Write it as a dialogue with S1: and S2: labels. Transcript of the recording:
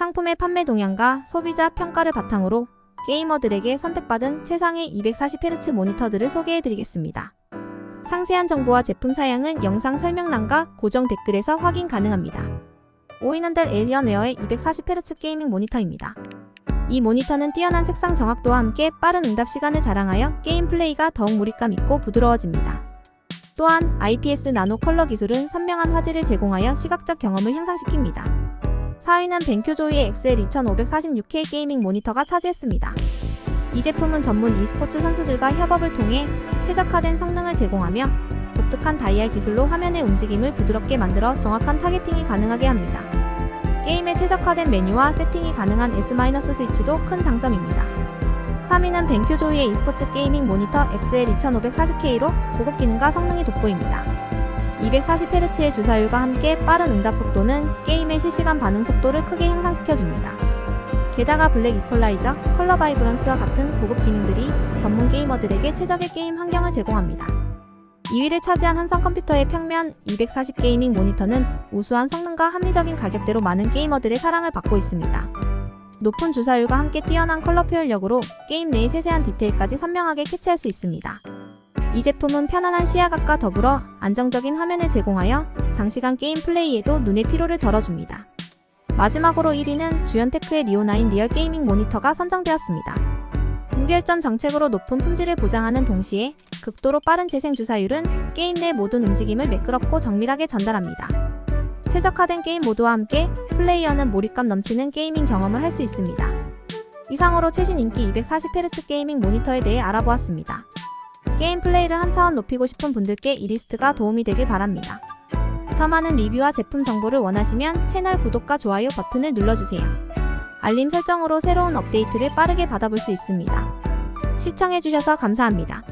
S1: 상품의 판매 동향과 소비자 평가를 바탕으로 게이머들에게 선택받은 최상의 240Hz 모니터들을 소개해드리겠습니다. 상세한 정보와 제품 사양은 영상 설명란과 고정 댓글에서 확인 가능합니다. 오인한달 에일리언웨어의 240Hz 게이밍 모니터입니다. 이 모니터는 뛰어난 색상 정확도와 함께 빠른 응답 시간을 자랑하여 게임 플레이가 더욱 몰입감 있고 부드러워집니다. 또한 IPS 나노 컬러 기술은 선명한 화질을 제공하여 시각적 경험을 향상시킵니다. 4위는 벤큐조이의 XL 2546K 게이밍 모니터가 차지했습니다. 이 제품은 전문 e스포츠 선수들과 협업을 통해 최적화된 성능을 제공하며 독특한 다이얼 기술로 화면의 움직임을 부드럽게 만들어 정확한 타겟팅이 가능하게 합니다. 게임에 최적화된 메뉴와 세팅이 가능한 S- 스위치도 큰 장점입니다. 3위는 벤큐조이의 e스포츠 게이밍 모니터 XL 2540K로 고급 기능과 성능이 돋보입니다. 240Hz의 주사율과 함께 빠른 응답 속도는 게임의 실시간 반응 속도를 크게 향상시켜줍니다. 게다가 블랙 이퀄라이저, 컬러 바이브런스와 같은 고급 기능들이 전문 게이머들에게 최적의 게임 환경을 제공합니다. 2위를 차지한 한성 컴퓨터의 평면 240 게이밍 모니터는 우수한 성능과 합리적인 가격대로 많은 게이머들의 사랑을 받고 있습니다. 높은 주사율과 함께 뛰어난 컬러 표현력으로 게임 내의 세세한 디테일까지 선명하게 캐치할 수 있습니다. 이 제품은 편안한 시야각과 더불어 안정적인 화면을 제공하여 장시간 게임 플레이에도 눈의 피로를 덜어줍니다. 마지막으로 1위는 주연테크의 리오9 리얼 게이밍 모니터가 선정되었습니다. 무결점 정책으로 높은 품질을 보장하는 동시에 극도로 빠른 재생 주사율은 게임 내 모든 움직임을 매끄럽고 정밀하게 전달합니다. 최적화된 게임 모드와 함께 플레이어는 몰입감 넘치는 게이밍 경험을 할 수 있습니다. 이상으로 최신 인기 240Hz 게이밍 모니터에 대해 알아보았습니다. 게임 플레이를 한 차원 높이고 싶은 분들께 이 리스트가 도움이 되길 바랍니다. 더 많은 리뷰와 제품 정보를 원하시면 채널 구독과 좋아요 버튼을 눌러주세요. 알림 설정으로 새로운 업데이트를 빠르게 받아볼 수 있습니다. 시청해주셔서 감사합니다.